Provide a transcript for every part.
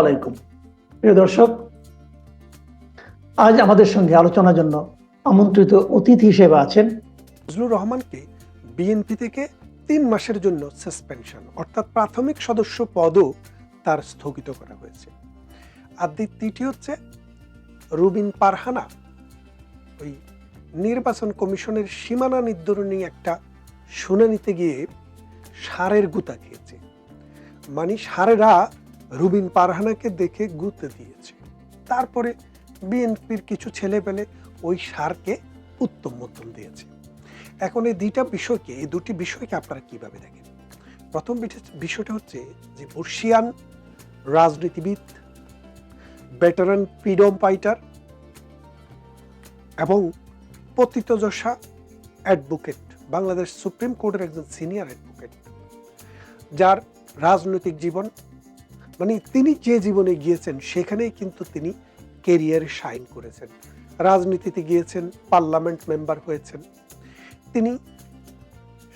আলাইকুম। প্রিয় দর্শক, আজ আমাদের সঙ্গে আলোচনার জন্য আমন্ত্রিত অতিথি হিসেবে আছেন ফজলুর রহমানকে বিএনপি থেকে তিন মাসের জন্য সাসপেনশন অর্থাৎ প্রাথমিক সদস্য পদও তার স্থগিত করা হয়েছে। আর দ্বিতীয়টি হচ্ছে রুবিন পারহানা। ওই নির্বাচন কমিশনের সীমানা নির্ধারণী একটা শুনানিতে গিয়ে সারের গুতা খেয়েছে। মানে সারেরা রুবিন পারহানাকে দেখে গুতে দিয়েছে। তারপরে বিএনপির কিছু ছেলে পেলে ওই সারকে উত্তম মধ্যম দিয়েছে। এখন এই দুইটা বিষয়কে, এই দুটি বিষয়কে আপনারা কীভাবে দেখেন? প্রথম বিষয়টা হচ্ছে যে বর্ষিয়ান রাজনীতিবিদ ভেটারান ফ্রিডম ফাইটার এবং পতিতযশা অ্যাডভোকেট বাংলাদেশ সুপ্রিম কোর্টের একজন সিনিয়র অ্যাডভোকেট যার রাজনৈতিক জীবন মানে তিনি যে জীবনে গিয়েছেন, সেখানেই কিন্তু তিনি কেরিয়ারে শাইন করেছেন। রাজনীতিতে গিয়েছেন পার্লামেন্ট মেম্বার হয়েছেন। তিনি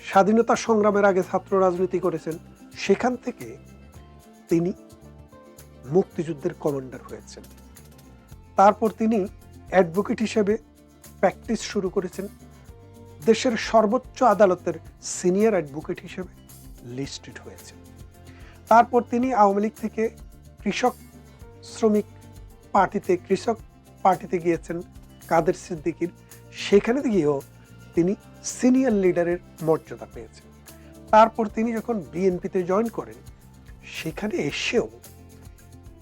স্বাধীনতা সংগ্রামের আগে ছাত্র রাজনীতি করেছেন। সেখান থেকে তিনি মুক্তিযুদ্ধের কমান্ডার হয়েছেন। তারপর তিনি অ্যাডভোকেট হিসেবে প্র্যাকটিস শুরু করেছেন। দেশের সর্বোচ্চ আদালতের সিনিয়র অ্যাডভোকেট হিসেবে লিস্টেড হয়েছেন। তারপর তিনি আওয়ামী লীগ থেকে কৃষক শ্রমিক পার্টিতে, কৃষক পার্টিতে গিয়েছেন কাদের সিদ্দিকির। সেখানে গিয়েও তিনি সিনিয়র লিডারের মর্যাদা পেয়েছেন। তারপর তিনি যখন বিএনপিতে জয়েন করেন, সেখানে এসেও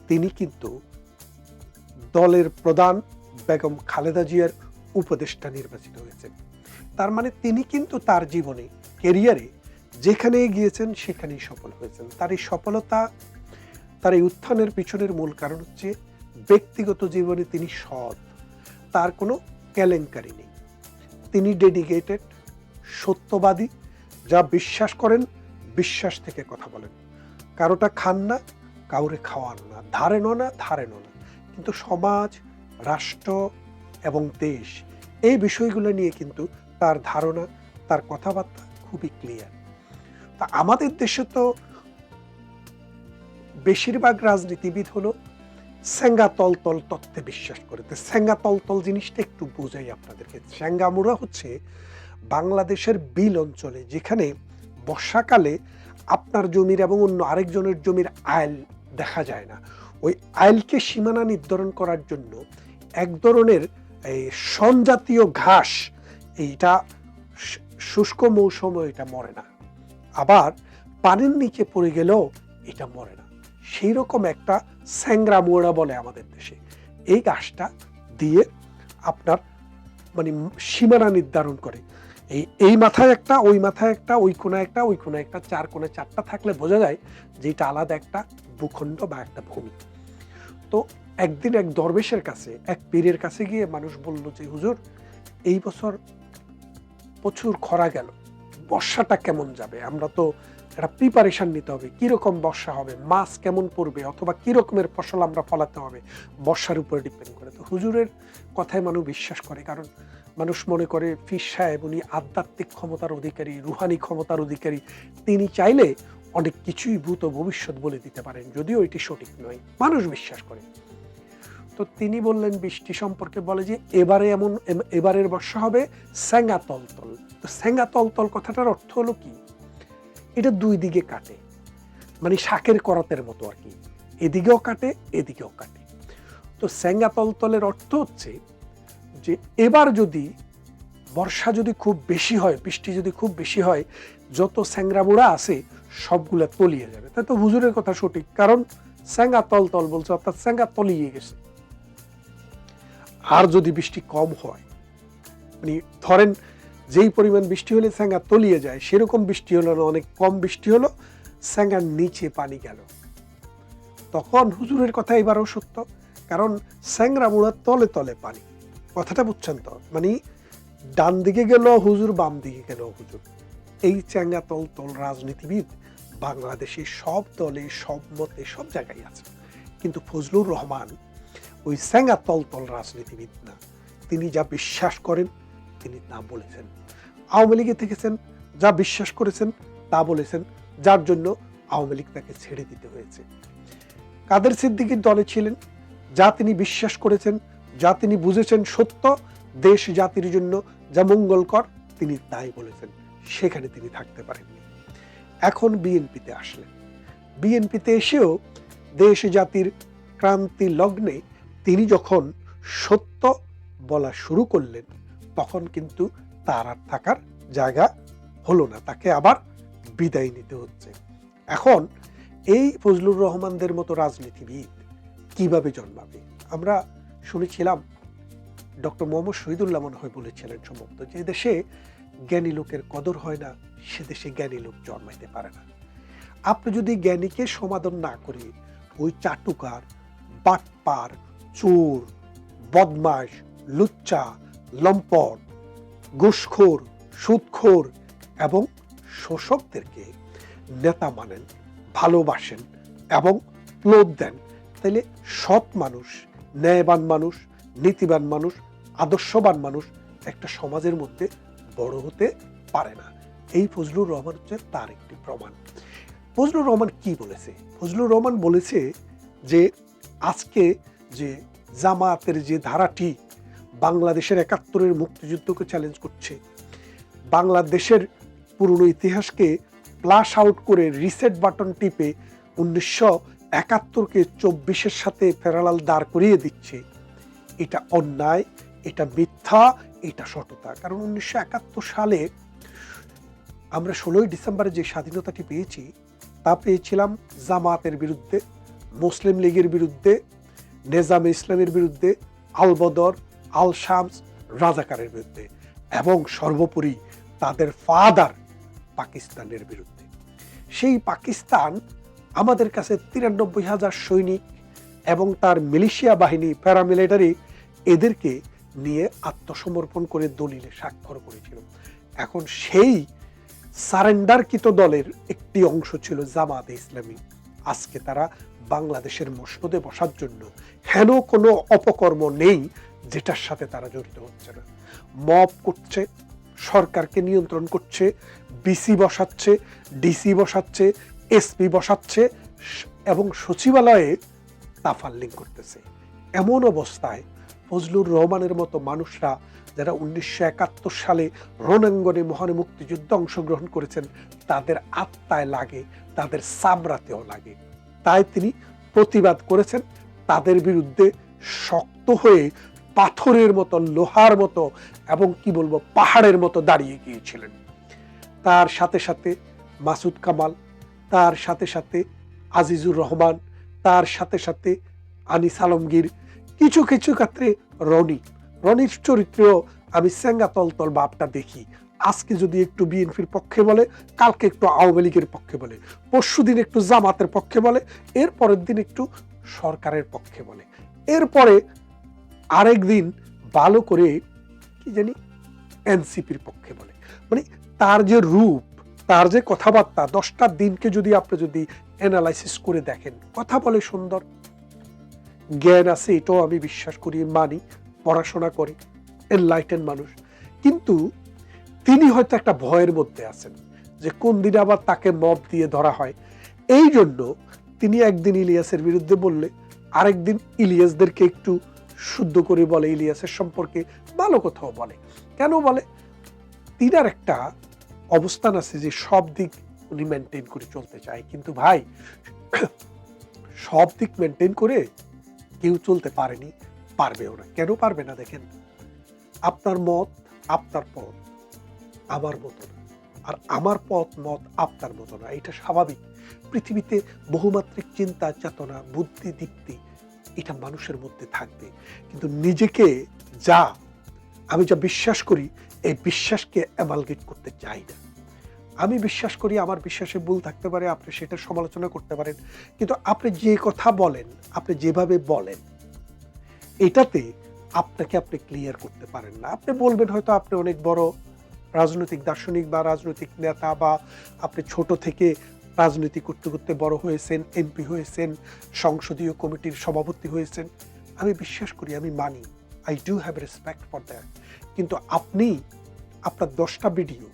তিনি কিন্তু দলের প্রধান বেগম খালেদা জিয়ার উপদেষ্টা নির্বাচিত হয়েছেন। তার মানে তিনি কিন্তু তার জীবনে কেরিয়ারে যেখানে গিয়েছেন, সেখানেই সফল হয়েছেন। তার এই সফলতা, তার এই উত্থানের পিছনের মূল কারণ হচ্ছে ব্যক্তিগত জীবনে তিনি সৎ। তার কোনো কেলেঙ্কারি নেই। তিনি ডেডিকেটেড সত্যবাদী, যা বিশ্বাস করেন, বিশ্বাস থেকে কথা বলেন। কারোটা খান না, কাউরে খাওয়ান না। ধারেন না ধারেন না। কিন্তু সমাজ, রাষ্ট্র এবং দেশ, এই বিষয়গুলো নিয়ে কিন্তু তার ধারণা, তার কথাবার্তা খুবই ক্লিয়ার তা আমাদের দেশে তো বেশিরভাগ রাজনীতিবিদ হলো স্যাঙ্গা তল তল তত্ত্বে বিশ্বাস করে। তো স্যাঙ্গা তল তল জিনিসটা একটু বোঝাই আপনাদেরকে। স্যাঙ্গামুরা হচ্ছে বাংলাদেশের বিল অঞ্চলে যেখানে বর্ষাকালে আপনার জমির এবং অন্য আরেকজনের জমির আইল দেখা যায় না। ওই আইলকে সীমানা নির্ধারণ করার জন্য এক ধরনের এই সনজাতীয় ঘাস এইটা শুষ্ক মৌসুমে এটা মরে না। আবার পানির নিচে পড়ে গেলেও এটা মরে না। সেই রকম একটা স্যাংরা মোড়া বলে আমাদের দেশে। এই গাছটা দিয়ে আপনার মানে সীমানা নির্ধারণ করে। এই এই মাথায় একটা, ওই মাথায় একটা, ওই কোনায় একটা, ওই কোনায় একটা, চার কোণে চারটা থাকলে বোঝা যায় যে এটা আলাদা একটা ভূখণ্ড বা একটা ভূমি। তো একদিন এক দরবেশের কাছে, এক পীরের কাছে গিয়ে মানুষ বলল যে, হুজুর, এই বছর প্রচুর খরা গেল। বর্ষাটা কেমন যাবে? আমরা তো একটা প্রিপারেশন নিতে হবে। কীরকম বর্ষা হবে? মাছ কেমন পড়বে? অথবা কি রকমের ফসল আমরা ফলাতে হবে? বর্ষার উপরে ডিপেন্ড করে। তো হুজুরের কথায় মানুষ বিশ্বাস করে। কারণ মানুষ মনে করে, ফির সাহেব উনি আধ্যাত্মিক ক্ষমতার অধিকারী, রুহানি ক্ষমতার অধিকারী। তিনি চাইলে অনেক কিছুই ভূত ভবিষ্যৎ বলে দিতে পারেন। যদিও এটি সঠিক নয়। মানুষ বিশ্বাস করে। তো তিনি বললেন, বৃষ্টি সম্পর্কে বলে যে, এবারে এমন এম- এবারের বর্ষা হবে স্যাঙ্গা তলতল স্যাঙ্গা তলতল কথাটার অর্থ হলো কি? এটা দুই দিকে কাটে। মানে শাকের করাতের মতো আর কি। এদিকেও কাটে এদিকেও কাটে। তো স্যাঙ্গা তলতলের অর্থ হচ্ছে যে এবার যদি বর্ষা যদি খুব বেশি হয়, বৃষ্টি যদি খুব বেশি হয়, যত স্যাংরামুড়া আছে সবগুলা তলিয়ে যাবে। তাই তো হুজুরের কথা সঠিক, কারণ স্যাঙ্গা তল তল বলছে, অর্থাৎ স্যাঙ্গা তলিয়ে গেছে। আর যদি বৃষ্টি কম হয় মানে ধরেন যেই পরিমাণ বৃষ্টি হলে স্যাঙ্গা তলিয়ে যায়, সেরকম বৃষ্টি হলো না, অনেক কম বৃষ্টি হলো, স্যাঙ্গার নিচে পানি গেল। তখন হুজুরের কথা এবারও সত্য, কারণ স্যাংরা মুড়ার তলে তলে পানি। কথাটা বুঝছেন তো? মানে ডান দিকে গেল হুজুর, বাম দিকে গেল হুজুর। এই চ্যাঙ্গা তল তল রাজনীতিবিদ বাংলাদেশে সব দলে, সব মতে, সব জায়গায় আছে। কিন্তু ফজলুর রহমান ওই স্যাঙ্গা তল তল রাজনীতিবিদ না। তিনি যা বিশ্বাস করেন তিনি তা বলেছেন। আওয়ামী লীগে থেকেছেন, যা বিশ্বাস করেছেন তা বলেছেন, যার জন্য আওয়ামী লীগ তাকে ছেড়ে দিতে হয়েছে। কাদের সিদ্দিকির দলে ছিলেন, যা তিনি বিশ্বাস করেছেন, যা তিনি বুঝেছেন সত্য, দেশ জাতির জন্য যা মঙ্গলকর, তিনি তাই বলেছেন। সেখানে তিনি থাকতে পারেননি। এখন বিএনপিতে আসলেন। বিএনপিতে এসেও দেশ জাতির ক্রান্তি লগ্নে তিনি যখন সত্য বলা শুরু করলেন তখন কিন্তু তার আর থাকার জায়গা হলো না, তাকে আবার বিদায় নিতে হচ্ছে। এখন এই ফজলুর রহমানদের মতো রাজনীতিবিদ কীভাবে জন্মাবে? আমরা শুনেছিলাম ডক্টর মোহাম্মদ শহীদুল্লাহ মনে হয় বলেছিলেন সম্ভবত যে দেশে জ্ঞানী লোকের কদর হয় না, সে দেশে জ্ঞানী লোক জন্মাইতে পারে না। আপনি যদি জ্ঞানীকে সমাধান না করে ওই চাটুকার, বাটপার, চোর বদমাস লুচ্চা লম্পট, ঘুষখোর, সুদখোর এবং শোষকদেরকে নেতা মানেন, ভালোবাসেন এবং প্লোট দেন। তাহলে সৎ মানুষ, ন্যায়বান মানুষ, নীতিবান মানুষ, আদর্শবান মানুষ একটা সমাজের মধ্যে বড় হতে পারে না। এই ফজলুর রহমান হচ্ছে তার একটি প্রমাণ। ফজলুর রহমান কি বলেছে? ফজলুর রহমান বলেছে যে, আজকে যে জামায়াতের যে ধারাটি বাংলাদেশের একাত্তরের মুক্তিযুদ্ধকে চ্যালেঞ্জ করছে। বাংলাদেশের পুরনো ইতিহাসকে প্লাশ আউট করে রিসেট বাটন টিপে উনিশশো একাত্তরকে চব্বিশের সাথে প্যারালাল দাঁড় করিয়ে দিচ্ছে। এটা অন্যায়, এটা মিথ্যা, এটা সততা। কারণ উনিশশো একাত্তর সালে আমরা ষোলোই ডিসেম্বরে যে স্বাধীনতাটি পেয়েছি, তা পেয়েছিলাম জামাতের বিরুদ্ধে, মুসলিম লীগের বিরুদ্ধে, নেজাম ইসলামের বিরুদ্ধে, আল বদর আল শামস রাজাকারের বিরুদ্ধে এবং সর্বোপরি তাদের ফাদার পাকিস্তানের বিরুদ্ধে। সেই পাকিস্তান আমাদের কাছে তিরানব্বই হাজার সৈনিক এবং তার মিলিশিয়া বাহিনী, প্যারামিলিটারি এদেরকে নিয়ে আত্মসমর্পণ করে দলিলে স্বাক্ষর করেছিল। এখন সেই সারেন্ডারকৃত দলের একটি অংশ ছিল জামাতে ইসলামী। আজকে তারা বাংলাদেশের মসনদে বসার জন্য হেন কোনো অপকর্ম নেই যেটার সাথে তারা জড়িত হচ্ছে না। মব করছে, সরকারকে নিয়ন্ত্রণ করছে বিসি বসাচ্ছে ডিসি বসাচ্ছে এসপি বসাচ্ছে, এবং সচিবালয়ে তাফাল্লিং করতেছে। এমন অবস্থায় ফজলুর রহমানের মতো মানুষরা যারা উনিশশো একাত্তর সালে রণাঙ্গনে মহান মুক্তিযুদ্ধে অংশগ্রহণ করেছেন, তাদের আত্মায় লাগে, তাদের সাবরাতেও লাগে। তাই তিনি প্রতিবাদ করেছেন, তাদের বিরুদ্ধে শক্ত হয়ে পাথরের মতো, লোহার মতো এবং কি বলব, পাহাড়ের মতো দাঁড়িয়ে গিয়েছিলেন। তার সাথে সাথে মাসুদ কামাল, তার সাথে সাথে আজিজুর রহমান, তার সাথে সাথে আনিস আলমগীর, কিছু কিছু ক্ষেত্রে রনি। রনির চরিত্রেও আমি স্যাঙ্গা তলতল ভাবটা দেখি। আজকে যদি একটু বিএনপির পক্ষে বলে, কালকে একটু আওয়ামী লীগের পক্ষে বলে, পরশু দিন একটু জামাতের পক্ষে বলে এর পরের দিন একটু সরকারের পক্ষে বলে। এরপরে আরেক দিন ভালো করে কি জানি এনসিপির পক্ষে বলে। মানে তার যে রূপ, তার যে কথাবার্তা দশটা দিনকে যদি আপনি যদি অ্যানালাইসিস করে দেখেন, কথা বলে সুন্দর। জ্ঞান আছে, এটাও আমি বিশ্বাস করি, মানি, পড়াশোনা করি এনলাইটেন মানুষ। কিন্তু তিনি হয়তো একটা ভয়ের মধ্যে আছেন যে কোন দিন আবার তাকে মব দিয়ে ধরা হয়। এই জন্য তিনি একদিন ইলিয়াসের বিরুদ্ধে বললে, আরেকদিন ইলিয়াসদেরকে একটু শুদ্ধ করে বলে ইলিয়াসের সম্পর্কে, ভালো কথাও বলে। কেন বলে? তিনার একটা অবস্থান আছে যে সব দিক উনি মেনটেন করে চলতে চায়। কিন্তু ভাই, সব দিক মেনটেন করে কেউ চলতে পারেনি, পারবেও না। কেন পারবে না দেখেন? আপনার মত আপনার পথ, আমার মতো না। আর আমার পথ, মত আপনার মতো না। এটা স্বাভাবিক। পৃথিবীতে বহুমাত্রিক চিন্তা, চেতনা, বুদ্ধি, দীপ্তি এটা মানুষের মধ্যে থাকবে। কিন্তু নিজেকে যা, আমি যা বিশ্বাস করি, এই বিশ্বাসকে অ্যামালগেট করতে চাই না। আমি বিশ্বাস করি আমার বিশ্বাসে ভুল থাকতে পারে, আপনি সেটা সমালোচনা করতে পারেন। কিন্তু আপনি যে কথা বলেন, আপনি যেভাবে বলেন, এটাতে আপনাকে আপনি ক্লিয়ার করতে পারেন না। আপনি বলবেন হয়তো আপনি অনেক বড় রাজনৈতিক দার্শনিক বা রাজনৈতিক নেতা বা আপনি ছোট থেকে রাজনীতি করতে করতে বড় হয়েছেন এমপি হয়েছেন, সংসদীয় কমিটির সভাপতি হয়েছেন। আমি বিশ্বাস করি, আমি মানি I do have respect for that কিন্তু আপনি, আপনার দশটা ভিডিও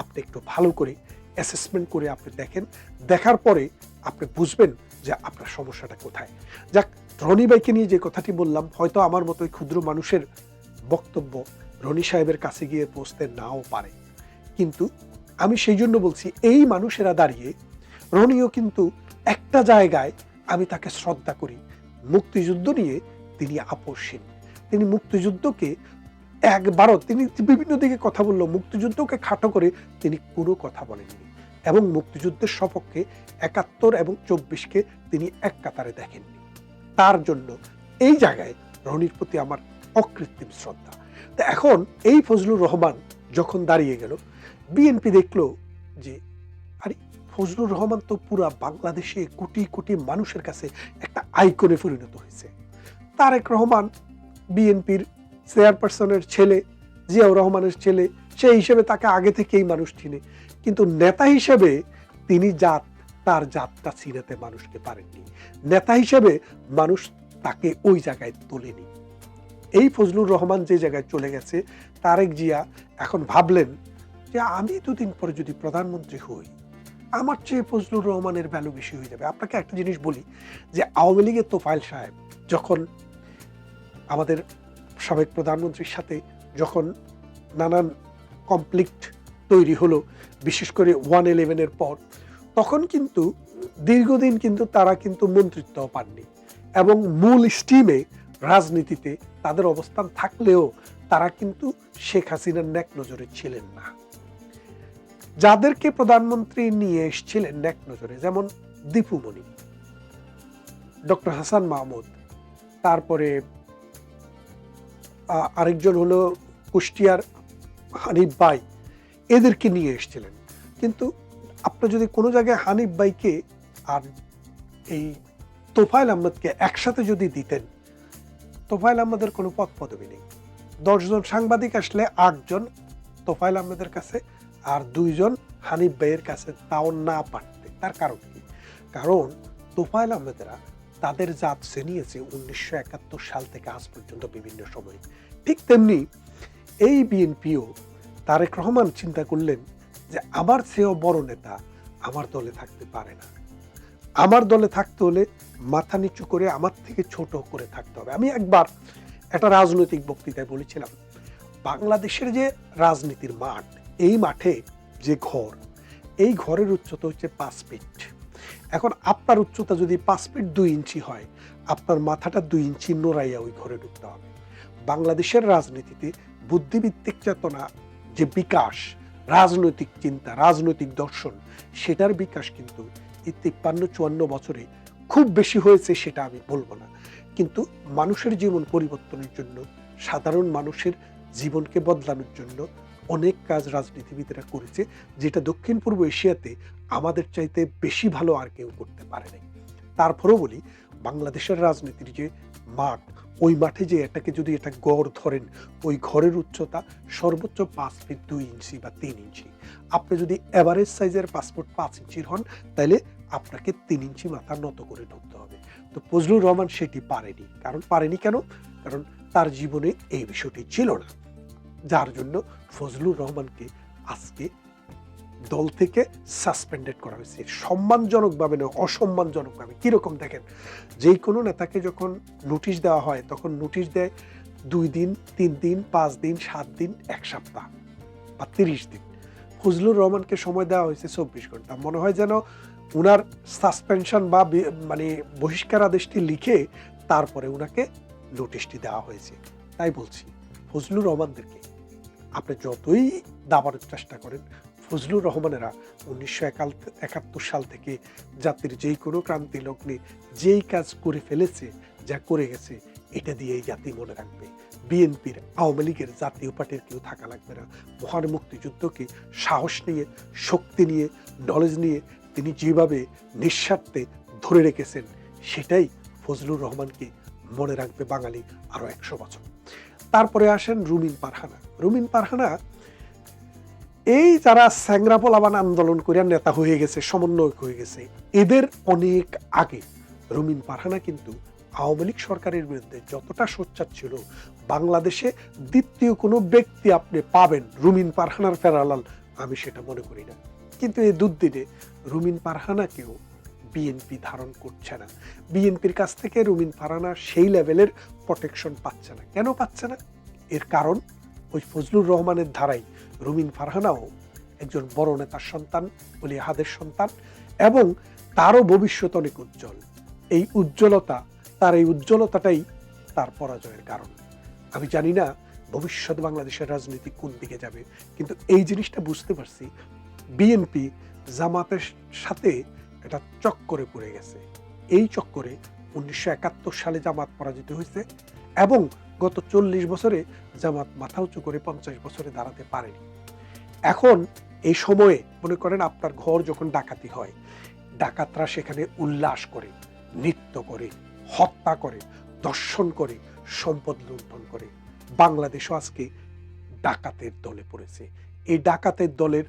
আপনি একটু ভালো করে অ্যাসেসমেন্ট করে আপনি দেখেন। দেখার পরে আপনি বুঝবেন যে আপনার সমস্যাটা কোথায়। যাক, রনি ভাইকে নিয়ে যে কথাটি বললাম, হয়তো আমার মতো ক্ষুদ্র মানুষের বক্তব্য রনি সাহেবের কাছে গিয়ে পৌঁছতে নাও পারে। কিন্তু আমি সেই জন্য বলছি, এই মানুষেরা দাঁড়িয়ে রনিও কিন্তু একটা জায়গায় আমি তাকে শ্রদ্ধা করি। মুক্তিযুদ্ধ নিয়ে তিনি আপোষহীন। তিনি মুক্তিযুদ্ধকে একবারও তিনি বিভিন্ন দিকে কথা বলল মুক্তিযুদ্ধকে খাটো করে তিনি কোনো কথা বলেননি এবং মুক্তিযুদ্ধের সপক্ষে একাত্তর এবং চব্বিশকে তিনি এক কাতারে দেখেননি। তার জন্য এই জায়গায় রনির প্রতি আমার অকৃত্রিম শ্রদ্ধা। তো এখন এই ফজলুর রহমান যখন দাঁড়িয়ে গেল, বিএনপি দেখল যে, আরে ফজলুর রহমান তো পুরা বাংলাদেশে কোটি কোটি মানুষের কাছে একটা আইকনে পরিণত হয়েছে। তারেক রহমান বিএনপির চেয়ারপারসনের ছেলে, জিয়াউর রহমানের ছেলে, সেই হিসেবে তাকে আগে থেকেই মানুষ চিনে। কিন্তু নেতা হিসেবে তিনি জাত, তার জাতটা চিনাতে মানুষকে পারেননি। নেতা হিসেবে মানুষ তাকে ওই জায়গায় তোলেনি। এই ফজলুর রহমান যে জায়গায় চলে গেছে, তারেক জিয়া এখন ভাবলেন যে আমি দুদিন পরে যদি প্রধানমন্ত্রী হই আমার চেয়ে ফজলুর রহমানের ভ্যালু বেশি হয়ে যাবে। আপনাকে একটা জিনিস বলি, যে আওয়ামী লীগের তোফাইল সাহেব যখন আমাদের সাবেক প্রধানমন্ত্রীর সাথে যখন নানান কমপ্লিক্ট তৈরি হলো, বিশেষ করে ওয়ান ইলেভেনের পর, তখন কিন্তু দীর্ঘদিন কিন্তু তারা কিন্তু মন্ত্রিত্ব পাননি এবং মূল স্টিমে রাজনীতিতে তাদের অবস্থান থাকলেও তারা কিন্তু শেখ হাসিনার ন্যাক নজরে ছিলেন না। যাদেরকে প্রধানমন্ত্রী নিয়ে এসেছিলেন ন্যাক নজরে, যেমন দীপুমণি ডক্টর হাসান মাহমুদ, তারপরে আরেকজন হলো কুষ্টিয়ার হানিফ ভাই এদেরকে নিয়ে এসেছিলেন। কিন্তু আপনি যদি কোনো জায়গায় হানিফ ভাইকে আর এই তোফাইল আহমদকে একসাথে যদি দিতেন তোফাইল আহমদের কোনো পদ পদবি নেই দশজন সাংবাদিক আসলে আটজন তোফাইল আহমেদের কাছে আর দুইজন হানিফ ভাইয়ের কাছে তাও না পারতে। তার কারণ কি? কারণ তোফাইল আহমেদরা তাদের জাত শ্রেণিয়েছে উনিশশো একাত্তর সাল থেকে আজ পর্যন্ত বিভিন্ন সময়ে। ঠিক তেমনি এই বিএনপিও তারেক রহমান চিন্তা করলেন যে আমার চেয়েও বড় নেতা আমার দলে থাকতে পারে না। আমার দলে থাকতে হলে মাথা নিচু করে আমার থেকে ছোট করে থাকতে হবে। আমি একবার একটা রাজনৈতিক বক্তৃতায় বলেছিলাম, বাংলাদেশের যে রাজনীতির মাঠ এই মাঠে যে ঘর, এই ঘরের উচ্চতা হচ্ছে পাঁচ ফিট এখন আপনার উচ্চতা যদি পাঁচ ফিট দুই ইঞ্চি হয়, আপনার মাথাটা দুই ইঞ্চি নোড়াইয়া ওই ঘরে ঢুকতে হবে। বাংলাদেশের রাজনীতিতে বুদ্ধিভিত্তিক চেতনা যে বিকাশ, রাজনৈতিক চিন্তা, রাজনৈতিক দর্শন, সেটার বিকাশ কিন্তু এই তিপ্পান্ন, চুয়ান্ন বছরে খুব বেশি হয়েছে সেটা আমি বলব না। কিন্তু মানুষের জীবন পরিবর্তনের জন্য, সাধারণ মানুষের জীবনকে বদলানোর জন্য অনেক কাজ রাজনীতিবিদরা করেছে, যেটা দক্ষিণ পূর্ব এশিয়াতে আমাদের চাইতে বেশি ভালো আর কেউ করতে পারে নাই। তারপরেও বলি, বাংলাদেশের রাজনীতির যে মাঠ, ওই মাঠে যে এটাকে যদি এটা গড় ধরেন, ওই ঘরের উচ্চতা সর্বোচ্চ পাঁচ ফিট দুই ইঞ্চি বা তিন ইঞ্চি। আপনি যদি এভারেজ সাইজের পাসপোর্ট পাঁচ ইঞ্চির হন তাহলে আপনাকে তিন ইঞ্চি মাথা নত করে ঢুকতে হবে। তো ফজলুর রহমান সেটি পারেনি। কারণ পারেনি কেন? কারণ তার জীবনে এই বিষয়টি ছিল না। যার জন্য ফজলুর রহমানকে আজকে দল থেকে সাসপেন্ডেড করা হয়েছে। সম্মানজনকভাবে নয়, অসম্মানজনকভাবে। কীরকম দেখেন যে কোনো নেতাকে যখন নোটিশ দেওয়া হয়, তখন নোটিশ দেয় দুই দিন, তিন দিন, পাঁচ দিন, সাত দিন, এক সপ্তাহ বা তিরিশ দিন। ফজলুর রহমানকে সময় দেওয়া হয়েছে চব্বিশ ঘণ্টা। মনে হয় যেন উনার সাসপেনশন বা মানে বহিষ্কার আদেশটি লিখে তারপরে উনাকে নোটিশটি দেওয়া হয়েছে। তাই বলছি। ফজলুর রহমানদেরকে। আপনি যতই দাবানোর চেষ্টা করেন, ফজলুর রহমানেরা উনিশশো একাত্তর সাল থেকে জাতির যেই কোনো ক্রান্তি লগ্নে যেই কাজ করে ফেলেছে, যা করে গেছে, এটা দিয়েই জাতি মনে রাখবে। বিএনপির আওয়ামী লীগের জাতীয় পার্টির কেউ থাকা লাগবে না। মহান মুক্তিযুদ্ধকে সাহস নিয়ে, শক্তি নিয়ে নলেজ নিয়ে তিনি যেভাবে নিঃস্বার্থে ধরে রেখেছেন, সেটাই ফজলুর রহমানকে মনে রাখবে বাঙালি আরও একশো বছর। তারপরে আসেন রুমিন পারহানা। রুমিন পারহানা, এই যারা স্যাংরা পোলাবান আন্দোলন করিয়া নেতা হয়ে গেছে, সমন্বয়ক হয়ে গেছে, এদের অনেক আগে রুমিন পারহানা কিন্তু আওয়ামী লীগ সরকারের বিরুদ্ধে যতটা সোচ্চার ছিল, বাংলাদেশে দ্বিতীয় কোনো ব্যক্তি আপনি পাবেন রুমিন পারহানার ফেরালাল, আমি সেটা মনে করি না। কিন্তু এই দুদিনে রুমিন পারহানাকেও বিএনপি ধারণ করছে না। বিএনপির কাছ থেকে রুমিন পারহানা সেই লেভেলের প্রোটেকশন পাচ্ছে না। কেন পাচ্ছে না? এর কারণ ওই ফজলুর রহমানের ধারাই রুমিন ফারহানাও একজন বড় নেতার সন্তান বলি হাদের সন্তান এবং তারও ভবিষ্যৎ অনেক উজ্জ্বল। এই উজ্জ্বলতা, তার এই উজ্জ্বলতাটাই তার পরাজয়ের কারণ। আমি জানি না ভবিষ্যৎ বাংলাদেশের রাজনীতি কোন দিকে যাবে, কিন্তু এই জিনিসটা বুঝতে পারছি। বিএনপি জামাতের সাথে এটা চক্করে পড়ে গেছে। এই চক্করে উনিশশো একাত্তর সালে জামাত পরাজিত হয়েছে এবং গত চল্লিশ বছরে জামাত মাথা উঁচু করে পঞ্চাশ বছরে দাঁড়াতে পারেনি। এখন এই সময়ে মনে করেন আপনার ঘর যখন ডাকাতি হয়, ডাকাতরা সেখানে উল্লাস করে, নৃত্য করে, হত্যা করে দর্শন করে, সম্পদ লুণ্ঠন করে। বাংলাদেশও আজকে ডাকাতের দলে পড়েছে। এই ডাকাতের দলের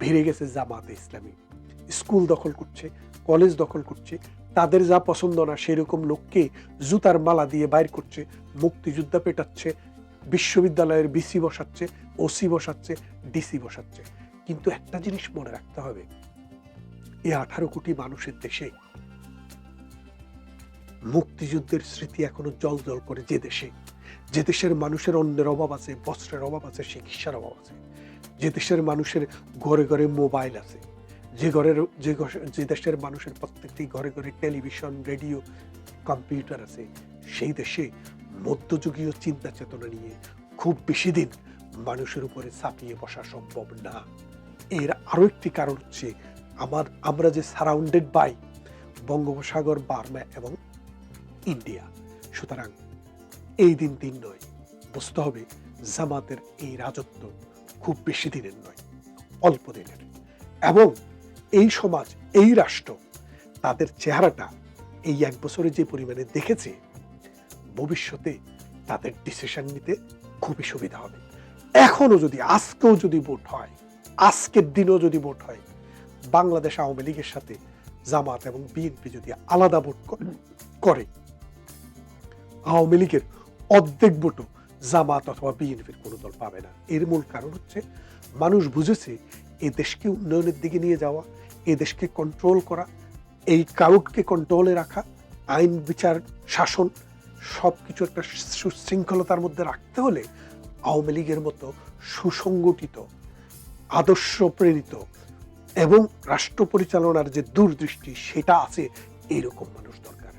ভিড়ে গেছে জামাতে ইসলামী। স্কুল দখল করছে, কলেজ দখল করছে, তাদের যা পছন্দ না সেরকম লোককে জুতার মালা দিয়ে বাইর করছে, মুক্তিযোদ্ধা পেটাচ্ছে, বিশ্ববিদ্যালয়ের বিসি বসাচ্ছে, ওসি বসাচ্ছে, ডিসি বসাচ্ছে। কিন্তু একটা জিনিস মনে রাখতে হবে এই আঠারো কোটি মানুষের দেশে মুক্তিযুদ্ধের স্মৃতি এখনও জল জল করে যে দেশে। যে দেশের মানুষের অন্যের অভাব আছে, বস্ত্রের অভাব আছে, চিকিৎসার অভাব আছে। যে দেশের মানুষের ঘরে ঘরে মোবাইল আছে। যে ঘরের, যে যে দেশের মানুষের প্রত্যেকটি ঘরে ঘরে টেলিভিশন, রেডিও, কম্পিউটার আছে, সেই দেশে মধ্যযুগীয় চিন্তা চেতনা নিয়ে খুব বেশি দিন মানুষের উপরে চাপিয়ে বসা সম্ভব না। এর আরও একটি কারণ হচ্ছে আমার, আমরা যে সারাউন্ডেড বাই বঙ্গোপসাগর, বার্মা এবং ইন্ডিয়া, সুতরাং এই দিন দিন নয় বুঝতে হবে জামাতের এই রাজত্ব খুব বেশি দিনের নয়, অল্প দিনের। এবং এই সমাজ, এই রাষ্ট্র, তাদের চেহারাটা এই এক বছরে যে পরিমাণে দেখেছে, ভবিষ্যতে তাদের ডিসিশন নিতে খুবই সুবিধা হবে। এখনও যদি, আজকেও যদি ভোট হয়, আজকের দিনও যদি ভোট হয়, বাংলাদেশ আওয়ামী লীগের সাথে জামাত এবং বিএনপি যদি আলাদা ভোট করে, আওয়ামী লীগের অর্ধেক ভোটও জামাত অথবা বিএনপির কোনো দল পাবে না। এর মূল কারণ হচ্ছে, মানুষ বুঝেছে এই দেশকে উন্নয়নের দিকে নিয়ে যাওয়া, এই দেশকে কন্ট্রোল করা, এই ক্রাউডকে কন্ট্রোলে রাখা, আইন, বিচার, শাসন সব কিছু একটা সুশৃঙ্খলতার মধ্যে রাখতে হলে আওয়ামী লীগের মতো সুসংগঠিত আদর্শ প্রেরিত এবং রাষ্ট্র পরিচালনার যে দূরদৃষ্টি, সেটা আছে এইরকম মানুষ দরকার।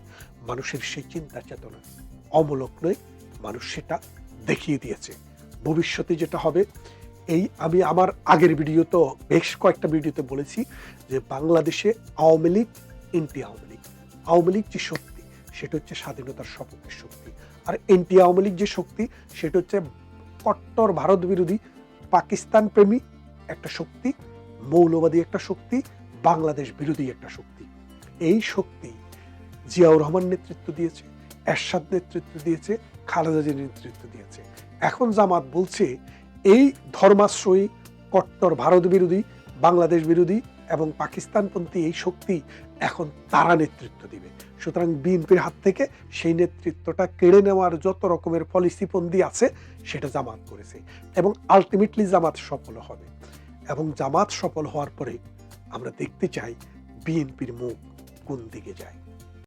মানুষের সেই চিন্তা চেতনা অমূলক নয়, মানুষ সেটা দেখিয়ে দিয়েছে। ভবিষ্যতে যেটা হবে এই আমি আমার আগের ভিডিও তো বেশ কয়েকটা ভিডিওতে বলেছি যে বাংলাদেশে আওয়ামী লীগ এনটি আওয়ামী লীগ। আওয়ামী লীগ যে শক্তি, সেটা হচ্ছে স্বাধীনতার সপক্ষের শক্তি। আর এনটি আওয়ামী লীগ যে শক্তি, সেটা হচ্ছে কট্টর ভারত বিরোধী পাকিস্তান প্রেমী একটা শক্তি, মৌলবাদী একটা শক্তি, বাংলাদেশ বিরোধী একটা শক্তি। এই শক্তি জিয়াউর রহমান নেতৃত্ব দিয়েছে, এরশাদ নেতৃত্ব দিয়েছে, খালেদা জিয়ার নেতৃত্ব দিয়েছে। এখন জামাত বলছে এই ধর্মাশ্রয়ী কট্টর ভারত বিরোধী, বাংলাদেশ বিরোধী এবং পাকিস্তানপন্থী এই শক্তি এখন তারা নেতৃত্ব দিবে। সুতরাং বিএনপির হাত থেকে সেই নেতৃত্বটা কেড়ে নেওয়ার যত রকমের পলিসিপন্দি আছে, সেটা জামাত করেছে এবং আলটিমেটলি জামাত সফল হবে। এবং জামাত সফল হওয়ার পরে আমরা দেখতে চাই বিএনপির মুখ কোন দিকে যায়।